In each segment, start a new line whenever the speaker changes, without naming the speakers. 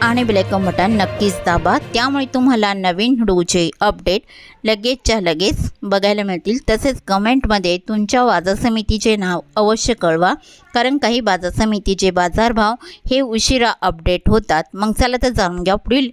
आणि bell icon button नक्कीच दाबा. त्यामुळे तुम्हाला नवीन व्हिडिओचे अपडेट लगेचच्या लगेच बघायला मिळतील. तसेच कमेंटमध्ये तुमच्या बाजार समितीचे नाव अवश्य कळवा. कारण काही बाजार समितीचे बाजारभाव हे उशिरा अपडेट होतात. मग चला तर जाणून घ्या पुढील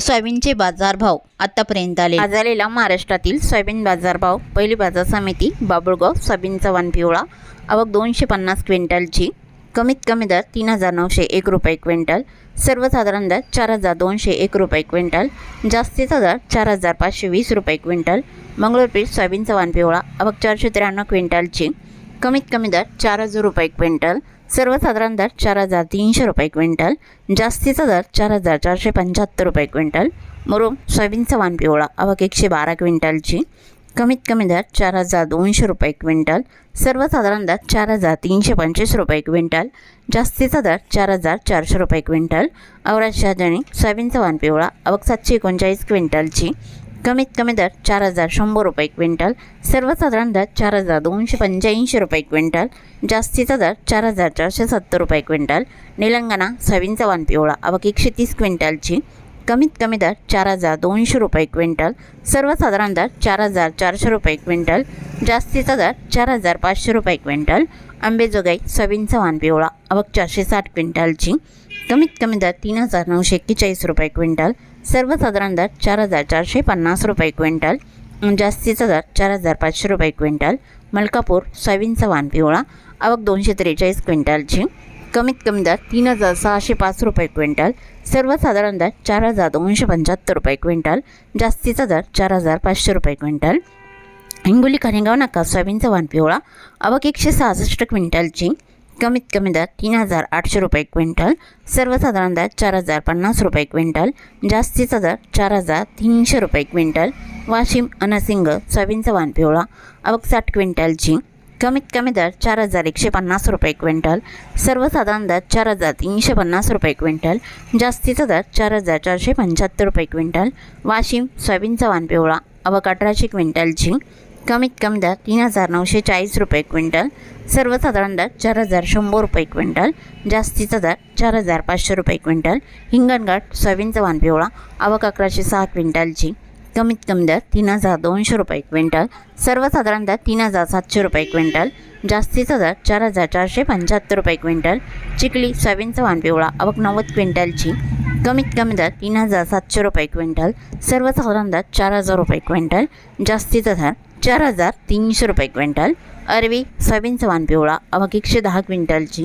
सोयाबीनचे बाजारभाव आतापर्यंत आले आज आलेला महाराष्ट्रातील सोयाबीन बाजारभाव. पहिली बाजार समिती बाबुळगाव सोयाबीनचा वान पिवळा. आवक दोनशे पन्नास क्विंटलची. कमीत कमी दर तीन हजार नऊशे एक रुपये क्विंटल. सर्वसाधारण दर चार हजार दोनशे एक रुपये क्विंटल जास्तीचा दर चार हजार पाचशे वीस रुपये क्विंटल मंगळूरपीठ सोयाबीनचा वान पिवळा आवक चारशे त्र्याण्णव क्विंटलची कमीत कमी दर चार हजार रुपये क्विंटल सर्वसाधारण दर चार हजार तीनशे रुपये क्विंटल जास्तीचा दर चार हजार चारशे पंच्याहत्तर रुपये क्विंटल मुरुम सोयाबीनचा वान पिवळा आवक एकशे बारा क्विंटलची कमीत कमी दर चार हजार दोनशे रुपये क्विंटल. सर्वसाधारण दर चार हजार तीनशे पंचवीस रुपये क्विंटल. जास्तीचा दर चार हजार चारशे रुपये क्विंटल. अवराज शहाजणी सोयाबीनचा वाण पिवळा आवक सातशे एकोणचाळीस क्विंटलची. कमीत कमी दर चार हजार शंभर रुपये क्विंटल. सर्वसाधारण दर चार हजार दोनशे पंच्याऐंशी रुपये क्विंटल. जास्तीचा दर चार हजार चारशे सत्तर रुपये क्विंटल. निलंगणा सोयाबीनचा वाण पिवळा आवक एकशे तीस क्विंटलची. कमीत कमी दर चार हजार दोनशे रुपये क्विंटल सर्वसाधारण दर चार हजार चारशे रुपये क्विंटल जास्तीचा दर चार हजार पाचशे रुपये क्विंटल आंबेजोगाई सोयाबीनचा वान पिवळा अवक चारशे साठ क्विंटलची कमीत कमी दर तीन हजार नऊशे एक्केचाळीस रुपये क्विंटल सर्वसाधारण दर चार हजार चारशे पन्नास रुपये क्विंटल जास्तीचा दर चार हजार पाचशे रुपये क्विंटल मलकापूर सोयाबीनचा वाण पिवळा आवक दोनशे त्रेचाळीस क्विंटलची कमीत कमी दर तीन हजार सहाशे पाच रुपये क्विंटल सर्वसाधारण दर चार हजार दोनशे पंच्याहत्तर रुपये क्विंटल जास्तीचा दर चार हजार पाचशे रुपये क्विंटल. हिंगोली करेगाव नाका सोयाबीनचा वाण पिवळा आवक एकशे सहासष्ट क्विंटलची कमीत कमी दर तीन हजार आठशे रुपये क्विंटल सर्वसाधारण दर चार हजार पन्नास रुपये क्विंटल जास्तीचा दर चार हजार तीनशे रुपये क्विंटल. वाशिम अनसिंग सोयाबीनचा वाण पिवळा आवक साठ क्विंटलची कमीत कमी दर चार हजार एकशे पन्नास रुपये क्विंटल. सर्वसाधारण दर चार हजार तीनशे पन्नास रुपये क्विंटल. जास्तीचा दर चार हजार चारशे पंच्याहत्तर रुपये क्विंटल. वाशिम सोयाबीनचा वाण पिवळा. आवक अठराशे क्विंटलची कमीत कमी दर तीन हजार नऊशे चाळीस रुपये क्विंटल. सर्वसाधारण दर चार हजार शंभर रुपये क्विंटल. जास्तीचा दर चार हजार पाचशे रुपये क्विंटल. हिंगणघाट सोयाबीनचा वाण पिवळा. आवक अकराशे सहा क्विंटलची कमीत कमी दर तीन हजार दोनशे रुपये क्विंटल सर्वसाधारण दर तीन हजार सातशे रुपये क्विंटल जास्तीचा दर चार हजार चारशे पंच्याहत्तर रुपये क्विंटल चिखली सोयाबीनचा वाण पिवळा अवक नव्वद क्विंटलची कमीत कमी दर तीन हजार सातशे रुपये क्विंटल सर्वसाधारण दर चार हजार रुपये क्विंटल जास्तीचा दर चार हजार तीनशे रुपये क्विंटल अरवी सोयाबीनचा वाण पिवळा अवक एकशे दहा क्विंटलची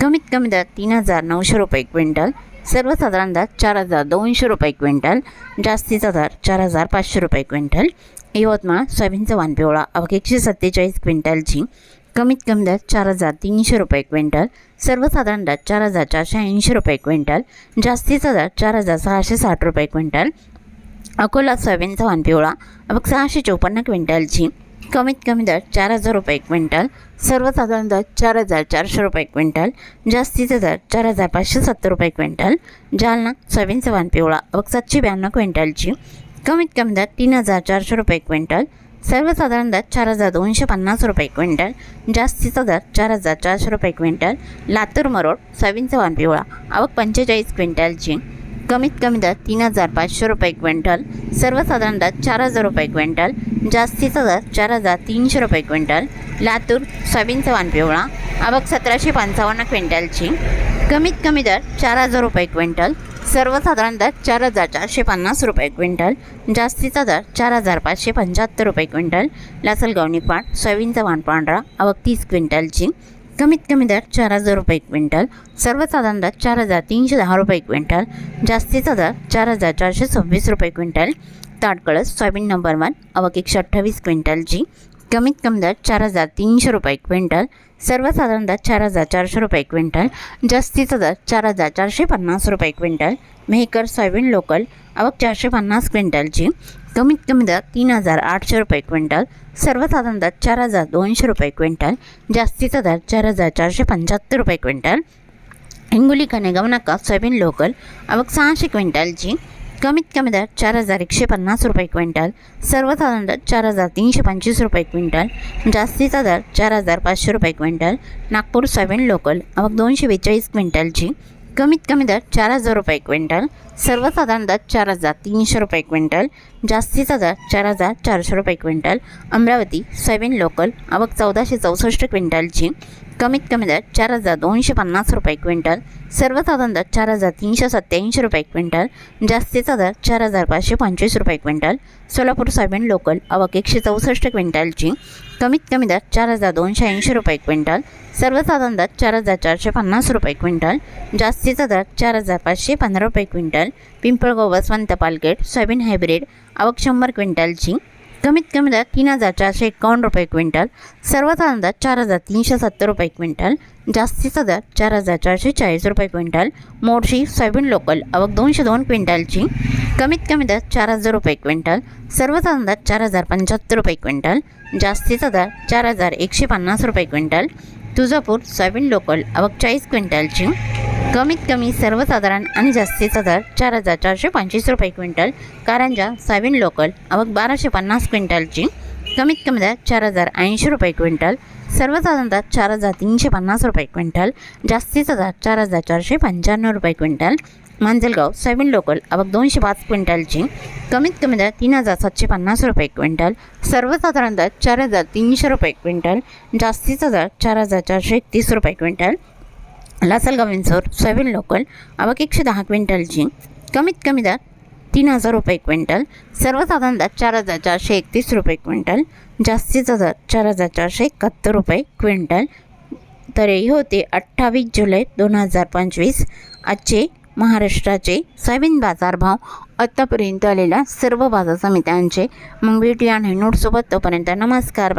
कमीत कमी दर तीन हजार नऊशे रुपये क्विंटल सर्वसाधारण दर चार हजार दोनशे रुपये क्विंटल जास्तीचा दर चार हजार पाचशे रुपये क्विंटल. यवतमाळ सोयाबीनचा वान पिवळा आवक एकशे सत्तेचाळीस क्विंटलची कमीत कमी दर चार हजार तीनशे रुपये क्विंटल. सर्वसाधारण दर चार हजार चारशे ऐंशी रुपये क्विंटल जास्तीचा दर चार हजार सहाशे साठ रुपये क्विंटल. अकोला सोयाबीनचा वान पिवळा आवक सहाशे चौपन्न क्विंटलची कमीत कमी दर चार हजार रुपये क्विंटल सर्वसाधारण दर चार हजार चारशे रुपये क्विंटल जास्तीचा दर चार हजार पाचशे सत्तर रुपये क्विंटल जालना सोयाबीनचा वाण पिवळा व सातशे ब्याण्णव क्विंटलची कमीत कमी दर तीन हजार चारशे रुपये क्विंटल सर्वसाधारण दर चार हजार दोनशे पन्नास रुपये क्विंटल जास्तीचा दर चार हजार चारशे रुपये क्विंटल लातूर मरोड सोयाबीनचा वाण पिवळा आवक पंचेचाळीस क्विंटलची कमीत कमी दर तीन हजार पाचशे रुपये क्विंटल सर्वसाधारण दर चार हजार रुपये क्विंटल जास्तीचा दर चार हजार तीनशे रुपये क्विंटल लातूर सोयाबीनचा वाण पिवळा आवक सतराशे पंचावन्न क्विंटलची. कमीत कमी दर चार हजार रुपये क्विंटल सर्वसाधारण दर चार हजार चारशे पन्नास रुपये क्विंटल जास्तीचा दर चार हजार पाचशे पंच्याहत्तर रुपये क्विंटल लासलगावणी पाठ सोयाबीनचा वाण पांढरा आवक तीस क्विंटलची. कमीत कमी दर चार हजार रुपये क्विंटल सर्वसाधारण दर चार हजार तीनशे दहा रुपये क्विंटल जास्तीचा दर चार हजार चारशे सव्वीस रुपये क्विंटल ताटकळस सोयाबीन नंबर वन अवक एकशे अठ्ठावीस क्विंटलची कमीत कमी दर चार हजार तीनशे रुपये क्विंटल सर्वसाधारण दर चार हजार चारशे रुपये क्विंटल जास्तीचा दर चार हजार चारशे पन्नास रुपये क्विंटल मेहकर सोयाबीन लोकल अवक चारशे पन्नास क्विंटलची कमीत कमी दर तीन हजार आठशे रुपये क्विंटल सर्वसाधारण दर चार हजार दोनशे रुपये क्विंटल जास्तीचा दर चार हजार चारशे पंच्याहत्तर रुपये क्विंटल. हिंगोली कनेगाव नाका सोयाबीन लोकल आवक सहाशे क्विंटलची कमीत कमी दर चार हजार एकशे पन्नास रुपये क्विंटल सर्वसाधारण दर चार हजार तीनशे पंचवीस रुपये क्विंटल जास्तीचा दर चार हजार पाचशे रुपये क्विंटल. नागपूर सोयाबीन लोकल आवक दोनशे बेचाळीस क्विंटलची कमीत कमी दर चार हजार रुपये क्विंटल सर्वसाधारण दर चार हजार तीनशे रुपये क्विंटल जास्तीचा दर चार हजार चारशे रुपये क्विंटल अमरावती सोयाबीन लोकल आवक चौदाशे चौसष्ट क्विंटलची कमीत कमी दर चार हजार दोनशे पन्नास रुपये क्विंटल सर्वसाधारण दर चार हजार तीनशे सत्त्याऐंशी रुपये क्विंटल जास्तीचा दर चार हजार पाचशे पंचवीस रुपये क्विंटल सोलापूर सोयाबीन लोकल आवक एकशे चौसष्ट क्विंटलची कमीत कमी दर चार हजार दोनशे ऐंशी रुपये क्विंटल सर्वसाधारण दर चार हजार चारशे पन्नास रुपये क्विंटल जास्तीचा दर चार हजार पाचशे पंधरा रुपये क्विंटल पिंपळगाव वसवंत पालगेट सोयाबीन हायब्रिड आवक शंभर क्विंटलची कमीत कमी दर तीन हजार चारशे एकावन्न रुपये क्विंटल सर्वसाधारण दर चार हजार तीनशे सत्तर रुपये क्विंटल जास्तीचा दर चार हजार चारशे चाळीस रुपये क्विंटल मोर्शी सोयाबीन लोकल आवक दोनशे दोन क्विंटलची कमीत कमी दर चार हजार रुपये क्विंटल सर्वसाधारण दर चार हजार पंच्याहत्तर रुपये क्विंटल जास्तीचा दर चार हजार एकशे पन्नास रुपये क्विंटल तुळजापूर सोयाबीन लोकल आवक चाळीस क्विंटलची. कमीत कमी सर्वसाधारण आणि जास्तीचा दर चार हजार चारशे पंचवीस रुपये क्विंटल. कारंजा सोयाबीन लोकल आवक बाराशे पन्नास क्विंटलची. कमीत कमी दर चार हजार ऐंशी रुपये क्विंटल. सर्वसाधारण दर चार हजार तीनशे पन्नास रुपये क्विंटल. जास्तीचा दर चार हजार चारशे पंच्याण्णव रुपये क्विंटल. मांजलगाव सोयाबीन लोकल आवक दोनशे पाच क्विंटलची कमीत कमी दर तीन हजार सातशे पन्नास रुपये क्विंटल सर्वसाधारण दर चार हजार तीनशे रुपये क्विंटल जास्तीचा दर चार हजार चारशे एकतीस रुपये quintal. Lasalgaon Vinchur soybean local आवक एकशे दहा क्विंटलची कमीत कमी दर तीन हजार रुपये क्विंटल सर्वसाधारण दर चार हजार चारशे एकतीस रुपये क्विंटल जास्तीचा दर चार हजार चारशे एकाहत्तर रुपये क्विंटल. तर हे होते अठ्ठावीस जुलै दोन हजार पंचवीस आजचे महाराष्ट्राचे सोयाबीन बाजारभाव आत्तापर्यंत आलेल्या सर्व बाजार समित्यांचे. मग भेटूया आणि नोटसोबत. तोपर्यंत नमस्कार. बाय